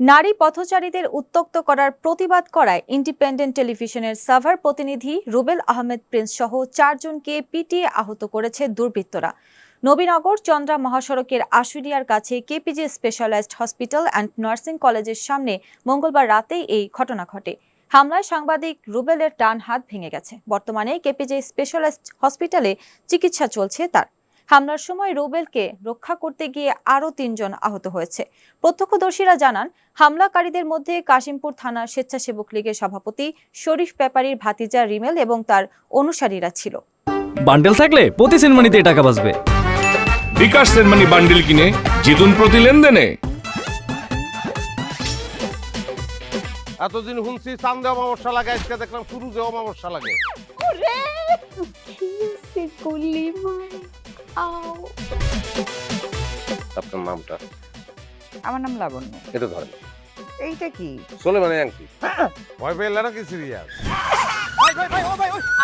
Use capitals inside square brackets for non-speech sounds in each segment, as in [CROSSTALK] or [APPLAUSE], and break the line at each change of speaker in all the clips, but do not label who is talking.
নারী পথচারীদের উত্তক্ত করার প্রতিবাদ করায় ইন্ডিপেন্ডেন্ট টেলিভিশনের সাভার প্রতিনিধি রুবেল আহমেদ প্রিন্স সহ চারজনকে পিটিয়ে আহত করেছে দুর্বৃত্তরা। নবীনগর চন্দ্রা মহাসড়কের আশুলিয়ার কাছে KPG specialized hospital and nursing কলেজের সামনে মঙ্গলবার রাতেই এই ঘটনা ঘটে। হামলায় সাংবাদিক রুবেলের ডান হাত ভেঙে গেছে। বর্তমানে কেপিজি স্পেশালাইজড হসপিটালে চিকিৎসা চলছে তার। হামলার সময় রুবেলকে রক্ষা করতে গিয়ে আরও তিনজন আহত হয়েছে। প্রত্যক্ষদর্শীরা জানান হামলাকারীদের মধ্যে কাশিমপুর থানার স্বেচ্ছাসেবক লীগের সভাপতি শরীফ ব্যাপারীর ভাতিজা রিমেল এবং তার অনুসারীরা ছিল।
বান্ডেল থাকলে প্রতি সেনমানিতে টাকা বাঁচবে।
বিকাশ সেনমানি বান্ডিল কিনে জিতুন প্রতি লেনদেনে।
এতদিন শুনছি চান্দে অমাবস্যা লাগে আজকে দেখলাম শুরু যে অমাবস্যা লাগে।
ওরে আও
আপনার নামটা?
আমার নাম লাবণ্য।
এটা ধরেন।
এইটা কি?
চলে মানে আংটি ভয় পেলে নাকি সিরিয়াস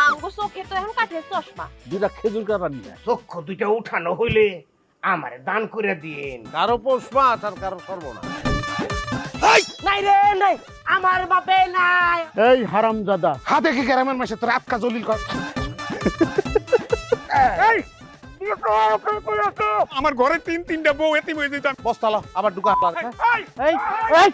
আমগো চোখে তো এখন কাঠের চশমা।
দুটা খেজুর কাটা নিয়ে
চক্ষু দুইটা উঠানো হইলে আমারে দান করে দিন
কারও পোষ মাছ আর কারও সর্বনা
নাই রে নাই! আমার বাপে নাই!
এই হারামজাদা।
হাতে কি গ্রামের মাসে তোর আটকা জলিল কর? [LAUGHS]
আমার ঘরে তিন তিনটা বউ এতিম হয়ে যেতাম।
বস্তালা আবার ঢুকা।
এই। এই